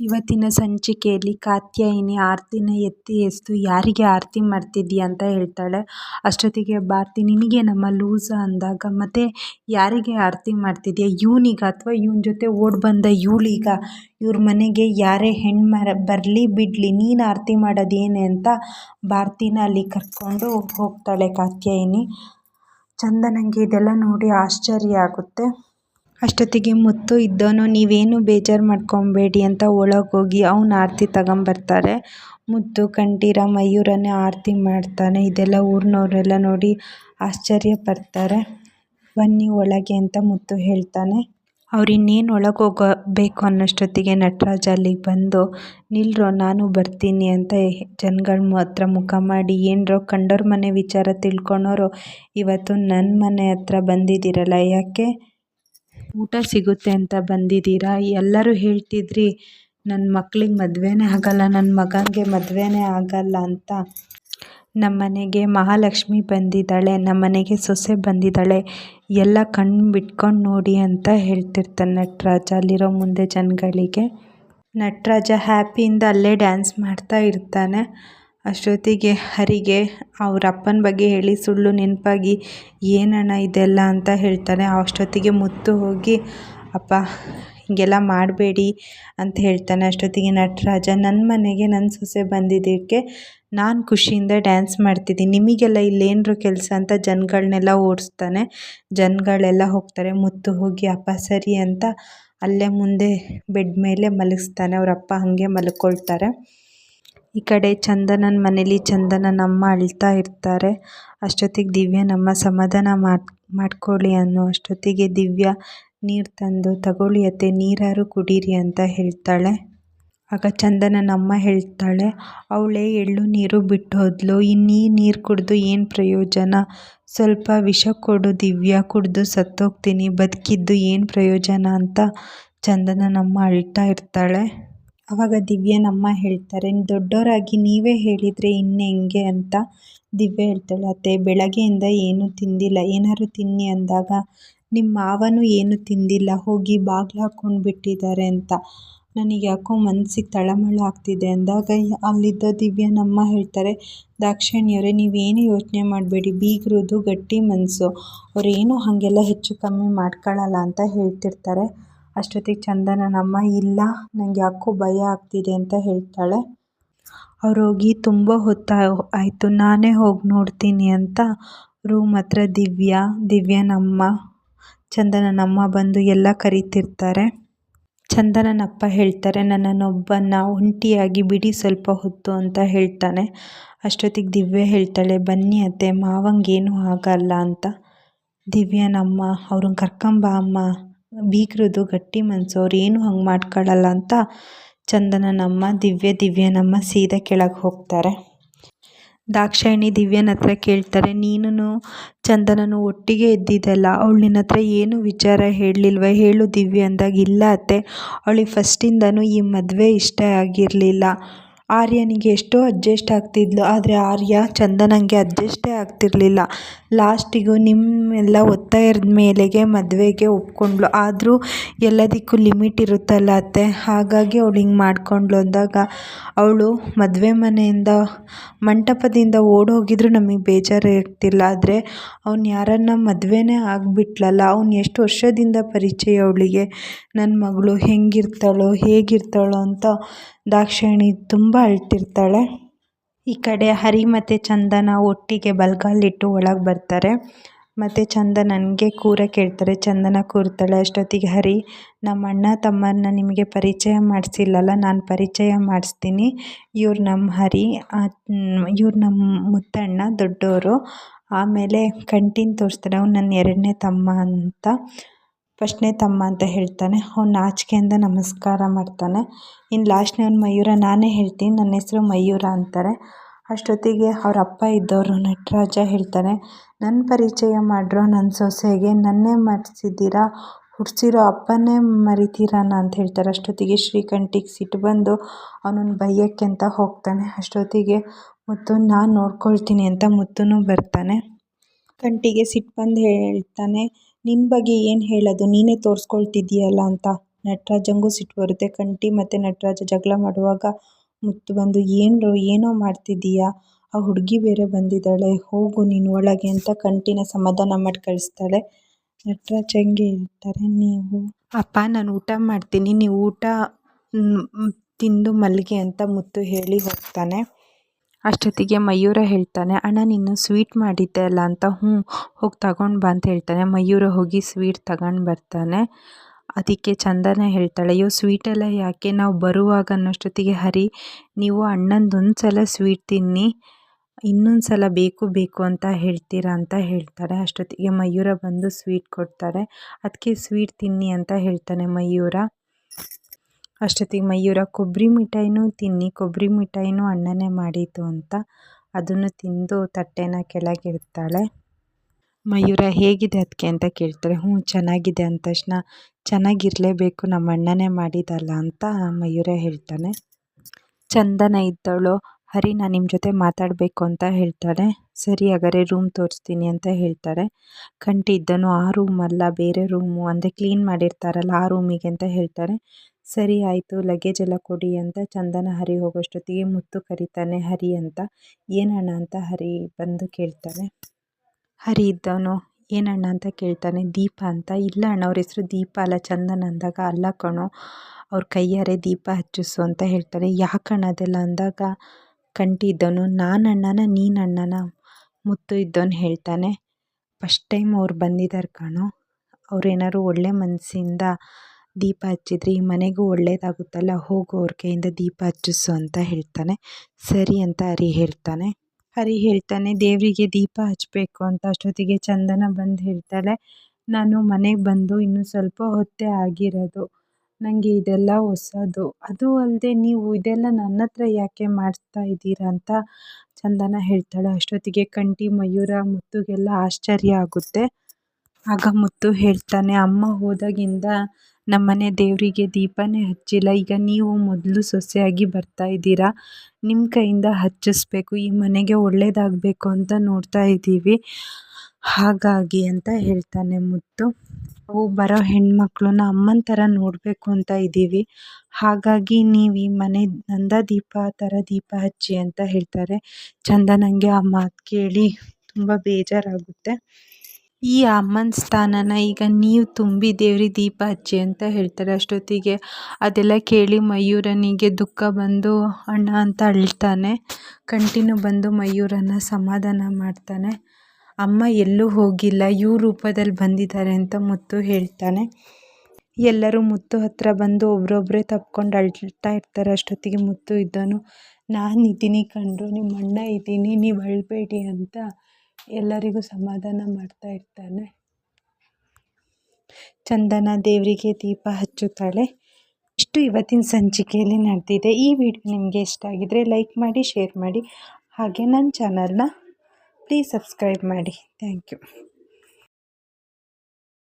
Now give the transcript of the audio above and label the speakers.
Speaker 1: ಇವತ್ತಿನ ಸಂಚಿಕೆಯಲ್ಲಿ ಕಾತ್ಯಾಯಿನಿ ಆರತಿನ ಎತ್ತಿ ಎಸ್ದು ಯಾರಿಗೆ ಆರತಿ ಮಾಡ್ತಿದ್ದೀಯ ಅಂತ ಹೇಳ್ತಾಳೆ. ಅಷ್ಟೊತ್ತಿಗೆ ಭಾರತಿ ನಿನಗೇನಮ್ಮ ಲೂಸ ಅಂದಾಗ, ಮತ್ತೆ ಯಾರಿಗೆ ಆರತಿ ಮಾಡ್ತಿದ್ದೀಯ? ಇವನಿಗ ಅಥವಾ ಇವನ ಜೊತೆ ಓಡ್ ಬಂದ ಇವಳೀಗ? ಇವ್ರ ಮನೆಗೆ ಯಾರೇ ಮರ ಬರಲಿ ಬಿಡಲಿ, ನೀನು ಆರತಿ ಮಾಡೋದೇನೆ ಅಂತ ಭಾರತಿನ ಅಲ್ಲಿ ಕರ್ಕೊಂಡು ಹೋಗ್ತಾಳೆ ಕಾತ್ಯಾಯಿನಿ. ಚಂದನಂಗೆ ಇದೆಲ್ಲ ನೋಡಿ ಆಶ್ಚರ್ಯ ಆಗುತ್ತೆ. ಅಷ್ಟೊತ್ತಿಗೆ ಮುತ್ತು ಇದ್ದವನು, ನೀವೇನು ಬೇಜಾರು ಮಾಡ್ಕೊಬೇಡಿ ಅಂತ ಒಳಗೋಗಿ ಅವ್ನು ಆರತಿ ತಗೊಂಬರ್ತಾರೆ. ಮುತ್ತು ಕಂಠೀರ ಮಯೂರನೇ ಆರತಿ ಮಾಡ್ತಾನೆ. ಇದೆಲ್ಲ ಊರಿನವರೆಲ್ಲ ನೋಡಿ ಆಶ್ಚರ್ಯ ಪಡ್ತಾರೆ ಬನ್ನಿ ಒಳಗೆ ಅಂತ ಮುತ್ತು ಹೇಳ್ತಾನೆ. ಅವ್ರು ಇನ್ನೇನು ಒಳಗೆ ಹೋಗಬೇಕು ಅನ್ನೋಷ್ಟೊತ್ತಿಗೆ ನಟರಾಜ ಅಲ್ಲಿಗೆ ಬಂದು, ನಿಲ್ರೋ, ನಾನು ಬರ್ತೀನಿ ಅಂತ ಜನಗಳ ಹತ್ರ ಮುಖ ಮಾಡಿ, ಏನರೋ ಕಂಡೋರ ಮನೆ ವಿಚಾರ ತಿಳ್ಕೊಳೋರು ಇವತ್ತು ನನ್ನ ಮನೆ ಹತ್ರ ಬಂದಿದ್ದೀರಲ್ಲ, ಯಾಕೆ? ಊಟ ಸಿಗುತ್ತೆ ಅಂತ ಬಂದಿದ್ದೀರಾ? ಎಲ್ಲರೂ ಹೇಳ್ತಿದ್ರಿ ನನ್ನ ಮಕ್ಳಿಗೆ ಮದುವೆನೇ ಆಗಲ್ಲ ನನ್ನ ಮಗನಿಗೆ ಮದುವೆನೇ ಆಗಲ್ಲ ಅಂತ. ನಮ್ಮ ಮನೆಗೆ ಮಹಾಲಕ್ಷ್ಮಿ ಬಂದಿದ್ದಾಳೆ ನಮ್ಮ ಮನೆಗೆ ಸೊಸೆ ಬಂದಿದ್ದಾಳೆ. ಎಲ್ಲ ಕಣ್ಣು ಬಿಟ್ಕೊಂಡು ನೋಡಿ ಅಂತ ಹೇಳ್ತಿರ್ತಾನೆ ನಟರಾಜ ಅಲ್ಲಿರೋ ಮುಂದೆ ಜನಗಳಿಗೆ. ನಟರಾಜ ಹ್ಯಾಪಿಯಿಂದ ಅಲ್ಲೇ ಡ್ಯಾನ್ಸ್ ಮಾಡ್ತಾ ಇರ್ತಾನೆ. ಅಷ್ಟೊತ್ತಿಗೆ ಹರಿಗೆ ಅವ್ರ ಅಪ್ಪನ ಬಗ್ಗೆ ಹೇಳಿ ಸುಳ್ಳು ನೆನಪಾಗಿ, ಏನಣ್ಣ ಇದೆಲ್ಲ? ಅಂತ ಹೇಳ್ತಾನೆ. ಅಷ್ಟೊತ್ತಿಗೆ ಮುತ್ತು ಹೋಗಿ, ಅಪ್ಪ, ಹೀಗೆಲ್ಲ ಮಾಡಬೇಡಿ ಅಂತ ಹೇಳ್ತಾನೆ. ಅಷ್ಟೊತ್ತಿಗೆ ನಟರಾಜ ನನ್ನ ಮನೆಗೆ ನನ್ನ ಸೊಸೆ ಬಂದಿದ್ದಕ್ಕೆ ನಾನು ಖುಷಿಯಿಂದ ಡ್ಯಾನ್ಸ್ ಮಾಡ್ತಿದ್ದೀನಿ. ನಿಮಗೆಲ್ಲ ಇಲ್ಲೇನರು ಕೆಲಸ ಅಂತ ಜನಗಳನ್ನೆಲ್ಲ ಓಡಿಸ್ತಾನೆ. ಜನಗಳೆಲ್ಲ ಹೋಗ್ತಾರೆ. ಮುತ್ತು ಹೋಗಿ, ಅಪ್ಪ, ಸರಿ ಅಂತ ಅಲ್ಲೇ ಮುಂದೆ ಬೆಡ್ ಮೇಲೆ ಮಲಗಿಸ್ತಾನೆ. ಅವರಪ್ಪ ಹಾಗೆ ಮಲ್ಕೊಳ್ತಾರೆ. ಈ ಕಡೆ ಚಂದನನ ಮನೇಲಿ ಚಂದನನ ಅಮ್ಮ ಅಳ್ತಾ ಇರ್ತಾರೆ. ಅಷ್ಟೊತ್ತಿಗೆ ದಿವ್ಯ, ನಮ್ಮ ಸಮಾಧಾನ ಮಾಡಿ ಮಾಡ್ಕೊಳ್ಳಿ ಅನ್ನೋ ಅಷ್ಟೊತ್ತಿಗೆ ದಿವ್ಯ, ನೀರು ತಂದು ತಗೊಳ್ಳಿ ಅತ್ತೆ, ನೀರಾರು ಕುಡೀರಿ ಅಂತ ಹೇಳ್ತಾಳೆ. ಆಗ ಚಂದನನ ಅಮ್ಮ ಹೇಳ್ತಾಳೆ, ಅವಳೇ ಎಳ್ಳು ನೀರು ಬಿಟ್ಟು ಹೋದ್ಲು, ಇನ್ನೀ ನೀರು ಕುಡಿದು ಏನು ಪ್ರಯೋಜನ? ಸ್ವಲ್ಪ ವಿಷ ಕೊಡು ದಿವ್ಯ, ಕುಡಿದು ಸತ್ತೋಗ್ತೀನಿ, ಬದುಕಿದ್ದು ಏನು ಪ್ರಯೋಜನ? ಅಂತ ಚಂದನನಮ್ಮ ಅಳ್ತಾ ಇರ್ತಾಳೆ. ಆವಾಗ ದಿವ್ಯನಮ್ಮ ಹೇಳ್ತಾರೆ ದೊಡ್ಡವರಾಗಿ ನೀವೇ ಹೇಳಿದರೆ ಇನ್ನು ಹೆಂಗೆ? ಅಂತ ದಿವ್ಯ ಹೇಳ್ತಾಳೆ, ಅತ್ತೆ, ಬೆಳಗ್ಗೆಯಿಂದ ಏನೂ ತಿಂದಿಲ್ಲ. ಏನಾದ್ರು ತಿನ್ನಿ ಅಂದಾಗ ನಿಮ್ಮ ಮಾವನೂ ಏನೂ ತಿಂದಿಲ್ಲ. ಹೋಗಿ ಬಾಗಿಲು ಹಾಕ್ಕೊಂಡು ಬಿಟ್ಟಿದ್ದಾರೆ ಅಂತ. ನನಗೆ ಯಾಕೋ ಮನಸ್ಸಿಗೆ ತಳಮಳ ಆಗ್ತಿದೆ ಅಂದಾಗ ಅಲ್ಲಿದ್ದ ದಿವ್ಯನಮ್ಮ ಹೇಳ್ತಾರೆ ದಾಕ್ಷಿಣ್ಯವರೇ ನೀವೇನು ಯೋಚನೆ ಮಾಡಬೇಡಿ. ಬೀಗ್ರದ್ದು ಗಟ್ಟಿ ಮನಸ್ಸು ಅವರೇನು ಹಾಗೆಲ್ಲ ಹೆಚ್ಚು ಕಮ್ಮಿ ಮಾಡ್ಕೊಳ್ಳಲ್ಲ ಅಂತ ಹೇಳ್ತಿರ್ತಾರೆ. ಅಷ್ಟೊತ್ತಿಗೆ ಚಂದನನಮ್ಮ ಇಲ್ಲ ನನಗೆ ಯಾಕೋ ಭಯ ಆಗ್ತಿದೆ ಅಂತ ಹೇಳ್ತಾಳೆ. ಅವ್ರು ಹೋಗಿ ತುಂಬ ಹೊತ್ತು ಆಯಿತು, ನಾನೇ ಹೋಗಿ ನೋಡ್ತೀನಿ ಅಂತ ರೂಮ್ ಹತ್ರ ದಿವ್ಯಾ ದಿವ್ಯನಮ್ಮ ಚಂದನನಮ್ಮ ಬಂದು ಎಲ್ಲ ಕರೀತಿರ್ತಾರೆ. ಚಂದನನಪ್ಪ ಹೇಳ್ತಾರೆ ನನ್ನನ್ನೊಬ್ಬನ ಒಂಟಿಯಾಗಿ ಬಿಡಿ, ಸ್ವಲ್ಪ ಹೊತ್ತು ಅಂತ ಹೇಳ್ತಾನೆ. ಅಷ್ಟೊತ್ತಿಗೆ ದಿವ್ಯ ಹೇಳ್ತಾಳೆ, ಬನ್ನಿ ಅತ್ತೆ, ಮಾವಂಗೇನು ಆಗಲ್ಲ ಅಂತ. ದಿವ್ಯನಮ್ಮ ಅವ್ರನ್ನ ಕರ್ಕೊಂಬ, ಅಮ್ಮ. ಬೀಗ್ರದು, ಗಟ್ಟಿ ಮನಸ್ಸು ಅವ್ರು ಏನು ಹಂಗೆ ಮಾಡ್ಕೊಳ್ಳಲ್ಲ ಅಂತ ಚಂದನನಮ್ಮ ದಿವ್ಯ ದಿವ್ಯನಮ್ಮ ಸೀದಾ ಕೆಳಗೆ ಹೋಗ್ತಾರೆ. ದಾಕ್ಷಾಯಿಣಿ ದಿವ್ಯನ ಹತ್ರ ಕೇಳ್ತಾರೆ ನೀನು ಚಂದನನು ಒಟ್ಟಿಗೆ ಇದ್ದಿದ್ದಲ್ಲ? ಅವಳು ನಿನ್ನ ಹತ್ರ ಏನು ವಿಚಾರ ಹೇಳಲಿಲ್ವ? ಹೇಳು ದಿವ್ಯ ಅಂದಾಗ, ಇಲ್ಲ ಅತ್ತೆ, ಅವಳಿಗೆ ಫಸ್ಟಿಂದನೂ ಈ ಮದುವೆ ಇಷ್ಟ ಆಗಿರಲಿಲ್ಲ. ಆರ್ಯನಿಗೆ ಎಷ್ಟೋ ಅಡ್ಜಸ್ಟ್ ಆಗ್ತಿದ್ಲು, ಆದರೆ ಆರ್ಯ ಚಂದನಂಗೆ ಅಡ್ಜಸ್ಟೇ ಆಗ್ತಿರಲಿಲ್ಲ. ಲಾಸ್ಟಿಗೂ ನಿಮ್ಮೆಲ್ಲ ಒತ್ತಾಯದ ಮೇಲೆಗೆ ಮದುವೆಗೆ ಒಪ್ಕೊಂಡ್ಳು. ಆದರೂ ಎಲ್ಲದಕ್ಕೂ ಲಿಮಿಟ್ ಇರುತ್ತಲ್ಲ ಅತ್ತೆ? ಹಾಗಾಗಿ ಅವಳು ಹಿಂಗೆ ಮಾಡ್ಕೊಂಡ್ಳು ಅಂದಾಗ ಅವಳು ಮದುವೆ ಮನೆಯಿಂದ, ಮಂಟಪದಿಂದ ಓಡೋಗಿದ್ರು ನಮಗೆ ಬೇಜಾರು ಇರ್ತಿಲ್ಲ. ಆದರೆ ಅವ್ನು ಯಾರನ್ನ ಮದುವೆನೇ ಆಗಿಬಿಟ್ಲಲ್ಲ, ಅವ್ನು ಎಷ್ಟು ವರ್ಷದಿಂದ ಪರಿಚಯ ಅವಳಿಗೆ? ನನ್ನ ಮಗಳು ಹೆಂಗಿರ್ತಾಳೋ, ಹೇಗಿರ್ತಾಳೋ ಅಂತ ದಾಕ್ಷಾಯಿಣಿ ತುಂಬ ಅಳ್ತಿರ್ತಾಳೆ. ಈ ಕಡೆ ಹರಿ ಮತ್ತು ಚಂದನ ಒಟ್ಟಿಗೆ ಬಲ್ಗಾಲಿಟ್ಟು ಒಳಗೆ ಬರ್ತಾರೆ. ಮತ್ತು ಚಂದನನಿಗೆ ಕೂರ ಕೇಳ್ತಾರೆ. ಚಂದನ ಕೂರ್ತಾಳೆ, ಅಷ್ಟೊತ್ತಿಗೆ ಹರಿ, ನಮ್ಮ ಅಣ್ಣ ತಮ್ಮನ್ನ ನಿಮಗೆ ಪರಿಚಯ ಮಾಡಿಸಿಲ್ಲಲ್ಲ, ನಾನು ಪರಿಚಯ ಮಾಡಿಸ್ತೀನಿ. ಇವ್ರು ನಮ್ಮ ಹರಿ ಇವ್ರು ನಮ್ಮ ಮುತ್ತಣ್ಣ ದೊಡ್ಡವರು ಆಮೇಲೆ ಕಂಟಿನ ತೋರಿಸ್ತಾರೆ, ಅವ್ನು ನನ್ನ ಎರಡನೇ ತಮ್ಮ ಅಂತ. ಫಸ್ಟ್ನೇ ತಮ್ಮ ಅಂತ ಹೇಳ್ತಾನೆ. ಅವ್ನು ನಾಚಿಕೆಯಿಂದ ನಮಸ್ಕಾರ ಮಾಡ್ತಾನೆ. ಇನ್ನು ಲಾಸ್ಟ್ನೇ ಮಯೂರ ನಾನೇ ಹೇಳ್ತೀನಿ. ನನ್ನ ಹೆಸರು ಮಯೂರ ಅಂತಾರೆ. ಅಷ್ಟೊತ್ತಿಗೆ ಅವ್ರ ಅಪ್ಪ ಇದ್ದವರು ನಟರಾಜ ಹೇಳ್ತಾರೆ ನನ್ನ ಪರಿಚಯ ಮಾಡಿರೋ ನನ್ನ ಸೊಸೆಗೆ ನನ್ನೇ ಮರೆಸಿದ್ದೀರಾ? ಹುಟ್ಟಿಸಿರೋ ಅಪ್ಪನೇ ಮರಿತೀರಾನ ಅಂತ ಹೇಳ್ತಾರೆ. ಅಷ್ಟೊತ್ತಿಗೆ ಶ್ರೀಕಂಠಿಗೆ ಸಿಟ್ಟು ಬಂದು ಅವನನ್ನು ಬೈಯಕ್ಕೆ ಅಂತ ಹೋಗ್ತಾನೆ. ಅಷ್ಟೊತ್ತಿಗೆ ಮುತ್ತು ನಾನು ನೋಡ್ಕೊಳ್ತೀನಿ ಅಂತ ಮುತ್ತುನೂ ಬರ್ತಾನೆ. ಕಂಠಿಗೆ ಸಿಟ್ಟು ಬಂದು ಹೇಳ್ತಾನೆ ನಿನ್ನ ಬಗ್ಗೆ ಏನು ಹೇಳೋದು? ನೀನೇ ತೋರಿಸ್ಕೊಳ್ತಿದ್ದೀಯಲ್ಲ ಅಂತ. ನಟರಾಜಂಗೂ ಸಿಟ್ಟು ಬರುತ್ತೆ. ಕಂಟಿ ಮತ್ತು ನಟರಾಜ ಜಗಳ ಮಾಡುವಾಗ ಮುತ್ತು ಬಂದು ಏನು ಏನೋ ಮಾಡ್ತಿದ್ದೀಯಾ? ಆ ಹುಡುಗಿ ಬೇರೆ ಬಂದಿದ್ದಾಳೆ. ಹೋಗು ನೀನು ಒಳಗೆ ಅಂತ ಕಂಟಿನ ಸಮಾಧಾನ ಮಾಡಿ ಕಳಿಸ್ತಾಳೆ. ನಟರಾಜಂಗೆ ಹೇಳ್ತಾರೆ, ನೀವು ಅಪ್ಪ, ನಾನು ಊಟ ಮಾಡ್ತೀನಿ. ನೀವು ಊಟ ತಿಂದು ಮಲ್ಲಿಗೆ ಅಂತ ಮುತ್ತು ಹೇಳಿ ಹೋಗ್ತಾನೆ. ಅಷ್ಟೊತ್ತಿಗೆ ಮಯೂರ ಹೇಳ್ತಾನೆ, ಅಣ್ಣ, ನೀನು ಸ್ವೀಟ್ ಮಾಡಿದ್ದೆ ಅಲ್ಲ ಅಂತ, ಹ್ಞೂ, ಹೋಗಿ ತಗೊಂಡು ಬಾ ಅಂತ ಹೇಳ್ತಾನೆ. ಮಯೂರ ಹೋಗಿ ಸ್ವೀಟ್ ತಗೊಂಡು ಬರ್ತಾನೆ. ಅದಕ್ಕೆ ಚಂದನ ಹೇಳ್ತಾಳೆ, ಅಯ್ಯೋ ಸ್ವೀಟೆಲ್ಲ ಯಾಕೆ? ನಾವು ಬರುವಾಗ ಅನ್ನೋಷ್ಟೊತ್ತಿಗೆ ಹರಿ, ನೀವು ಅಣ್ಣಂದೊಂದು ಸಲ ಸ್ವೀಟ್ ತಿನ್ನಿ ಇನ್ನೊಂದು ಸಲ ಬೇಕು ಬೇಕು ಅಂತ ಹೇಳ್ತೀರಾ ಅಂತ ಹೇಳ್ತಾರೆ ಅಷ್ಟೊತ್ತಿಗೆ ಮಯೂರ ಬಂದು ಸ್ವೀಟ್ ಕೊಡ್ತಾರೆ. ಅದಕ್ಕೆ ಸ್ವೀಟ್ ತಿನ್ನಿ ಅಂತ ಹೇಳ್ತಾನೆ ಮಯೂರ. ಅಷ್ಟೊತ್ತಿಗೆ ಮಯೂರ ಕೊಬ್ಬರಿ ಮಿಠಾಯಿನೂ ತಿನ್ನಿ ಕೊಬ್ಬರಿ ಮಿಠಾಯಿನೂ ಅಣ್ಣನೇ ಮಾಡಿದ್ದು ಅಂತ ಅದನ್ನು ತಿಂದು ತಟ್ಟೆನ ಕೆಳಗಿಡ್ತಾಳೆ. ಮಯೂರ ಹೇಗಿದೆ ಅದಕ್ಕೆ ಅಂತ ಕೇಳ್ತಾರೆ ಹ್ಞೂ, ಚೆನ್ನಾಗಿದೆ ಅಂದ ತಕ್ಷಣ ಚೆನ್ನಾಗಿರಲೇಬೇಕು, ನಮ್ಮ ಅಣ್ಣನೇ ಮಾಡಿದಲ್ಲ ಅಂತ ಮಯೂರ ಹೇಳ್ತಾನೆ ಚಂದನ ಇದ್ದವಳು ಹರಿ ನಾನು ನಿಮ್ಮ ಜೊತೆ ಮಾತಾಡಬೇಕು ಅಂತ ಹೇಳ್ತಾಳೆ. ಸರಿ ಹಾಗಾದ್ರೆ ರೂಮ್ ತೋರಿಸ್ತೀನಿ ಅಂತ ಹೇಳ್ತಾರೆ ಕಂಟಿ ಇದ್ದನು, ಆ ರೂಮಲ್ಲ ಬೇರೆ ರೂಮು ಅಂದರೆ ಕ್ಲೀನ್ ಮಾಡಿರ್ತಾರಲ್ಲ ಆ ರೂಮಿಗೆ ಅಂತ ಹೇಳ್ತಾರೆ ಸರಿ ಆಯಿತು, ಲಗೇಜ್ ಎಲ್ಲ ಕೊಡಿ ಅಂತ ಚಂದನ ಹರಿ ಹೋಗೋಷ್ಟೊತ್ತಿಗೆ ಮುತ್ತು ಕರೀತಾನೆ, ಹರಿ ಅಂತ. ಏನಣ್ಣ ಅಂತ ಹರಿ ಬಂದು ಕೇಳ್ತಾನೆ. ಹರಿ ಇದ್ದವನು ಏನಣ್ಣ ಅಂತ ಕೇಳ್ತಾನೆ, ದೀಪ ಅಂತ. ಇಲ್ಲ ಅಣ್ಣ, ಅವ್ರ ಹೆಸರು ದೀಪ ಅಲ್ಲ, ಚಂದನ ಅಂದಾಗ ಅಲ್ಲ ಕಣೋ. ಅವ್ರ ಕೈಯಾರೆ ದೀಪ ಹಚ್ಚಿಸು ಅಂತ ಹೇಳ್ತಾರೆ ಯಾಕಣ್ಣ ಅದೆಲ್ಲ ಅಂದಾಗ? ಕಂಟಿ ಇದ್ದವನು ನಾನು ಅಣ್ಣನ ನೀನು ಅಣ್ಣನ ಮುತ್ತು ಇದ್ದವನು ಹೇಳ್ತಾನೆ. ಫಸ್ಟ್ ಟೈಮ್ ಅವ್ರು ಬಂದಿದ್ದಾರೆ ಕಣೋ. ಅವ್ರು ಏನಾದ್ರು ಒಳ್ಳೆ ಮನಸ್ಸಿಂದ ದೀಪ ಹಚ್ಚಿದ್ರೆ ಈ ಮನೆಗೂ ಒಳ್ಳೆಯದಾಗುತ್ತಲ್ಲ ಹೋಗು ಅವ್ರ ಕೈಯಿಂದ ದೀಪ ಹಚ್ಚಿಸು ಅಂತ ಹೇಳ್ತಾನೆ. ಸರಿ ಅಂತ ಹರಿ ಹೇಳ್ತಾನೆ. ಹರಿ ಹೇಳ್ತಾನೆ, ದೇವರಿಗೆ ದೀಪ ಹಚ್ಚಬೇಕು ಅಂತ ಅಷ್ಟೊತ್ತಿಗೆ ಚಂದನ ಬಂದು ಹೇಳ್ತಾಳೆ. ನಾನು ಮನೆಗೆ ಬಂದು ಇನ್ನೂ ಸ್ವಲ್ಪ ಹೊತ್ತೇ ಆಗಿರೋದು. ನನಗೆ ಇದೆಲ್ಲ ಹೊಸದು. ಅದು ಅಲ್ಲದೆ ನೀವು ಇದೆಲ್ಲ ನನ್ನ ಹತ್ರ ಯಾಕೆ ಮಾಡಿಸ್ತಾ ಇದ್ದೀರಾ ಅಂತ ಚಂದನ ಹೇಳ್ತಾಳೆ. ಅಷ್ಟೊತ್ತಿಗೆ ಕಂಟಿ ಮಯೂರ, ಮುತ್ತುಗೆಲ್ಲ ಆಶ್ಚರ್ಯ ಆಗುತ್ತೆ. ಆಗ ಮುತ್ತು ಹೇಳ್ತಾನೆ, ಅಮ್ಮ ಹೋದಾಗಿಂದ ನಮ್ಮನೆ ದೇವರಿಗೆ ದೀಪನೇ ಹಚ್ಚಿಲ್ಲ. ಈಗ ನೀವು ಮೊದಲು ಸೊಸೆಯಾಗಿ ಬರ್ತಾ ಇದ್ದೀರಾ? ನಿಮ್ಮ ಕೈಯಿಂದ ಹಚ್ಚಿಸ್ಬೇಕು. ಈ ಮನೆಗೆ ಒಳ್ಳೇದಾಗಬೇಕು ಅಂತ ನೋಡ್ತಾ ಇದ್ದೀವಿ. ಹಾಗಾಗಿ ಅಂತ ಹೇಳ್ತಾನೆ ಮುತ್ತು. ಅವು ಬರೋ ಹೆಣ್ಮಕ್ಳನ್ನ ಅಮ್ಮನ ಥರ ನೋಡಬೇಕು ಅಂತ ಇದ್ದೀವಿ. ಹಾಗಾಗಿ ನೀವು ಈ ಮನೆ ನಂದ ದೀಪ ಥರ ದೀಪ ಹಚ್ಚಿ ಅಂತ ಹೇಳ್ತಾರೆ. ಚಂದನಂಗೆ ಆ ಮಾತು ಕೇಳಿ ತುಂಬ ಬೇಜಾರಾಗುತ್ತೆ. ಈ ಅಮ್ಮನ ಸ್ಥಾನನ ಈಗ ನೀವು ತುಂಬಿ ದೇವ್ರಿಗೆ ದೀಪ ಹಚ್ಚಿ ಅಂತ ಹೇಳ್ತಾರೆ. ಅಷ್ಟೊತ್ತಿಗೆ ಅದೆಲ್ಲ ಕೇಳಿ ಮಯೂರನಿಗೆ ದುಃಖ ಬಂದು, ಅಣ್ಣ ಅಂತ ಅಳ್ತಾನೆ. ಕಂಟಿನ್ಯೂ ಬಂದು ಮಯೂರನ ಸಮಾಧಾನ ಮಾಡ್ತಾನೆ. ಅಮ್ಮ ಎಲ್ಲೂ ಹೋಗಿಲ್ಲ ಇವ್ರ ರೂಪದಲ್ಲಿ ಬಂದಿದ್ದಾರೆ ಅಂತ ಮುತ್ತು ಹೇಳ್ತಾನೆ. ಎಲ್ಲರೂ ಮುತ್ತು ಹತ್ರ ಬಂದು ಒಬ್ರೊಬ್ಬರೇ ತಪ್ಕೊಂಡು ಅಳ್ತಾ ಇರ್ತಾರೆ. ಅಷ್ಟೊತ್ತಿಗೆ ಮುತ್ತು ಇದ್ದಾನು, ನಾನು ಇದ್ದೀನಿ ಕಂಡ್ರು ನಿಮ್ಮ ಅಣ್ಣ ಇದ್ದೀನಿ, ನೀವು ಅಳಬೇಡಿ ಅಂತ ಎಲ್ಲರಿಗೂ ಸಮಾಧಾನ ಮಾಡ್ತಾ ಇರ್ತಾನೆ. ಚಂದನ ದೇವರಿಗೆ ದೀಪ ಹಚ್ಚುತ್ತಾಳೆ. ಇಷ್ಟು ಇವತ್ತಿನ ಸಂಚಿಕೆಯಲ್ಲಿ ನಡೆದಿದೆ. ಈ ವಿಡಿಯೋ ನಿಮಗೆ ಇಷ್ಟ ಆಗಿದ್ರೆ ಲೈಕ್ ಮಾಡಿ, ಶೇರ್ ಮಾಡಿ. ಹಾಗೆ ನನ್ನ ಚಾನಲ್ನ ಪ್ಲೀಸ್ ಸಬ್ಸ್ಕ್ರೈಬ್ ಮಾಡಿ. Thank you.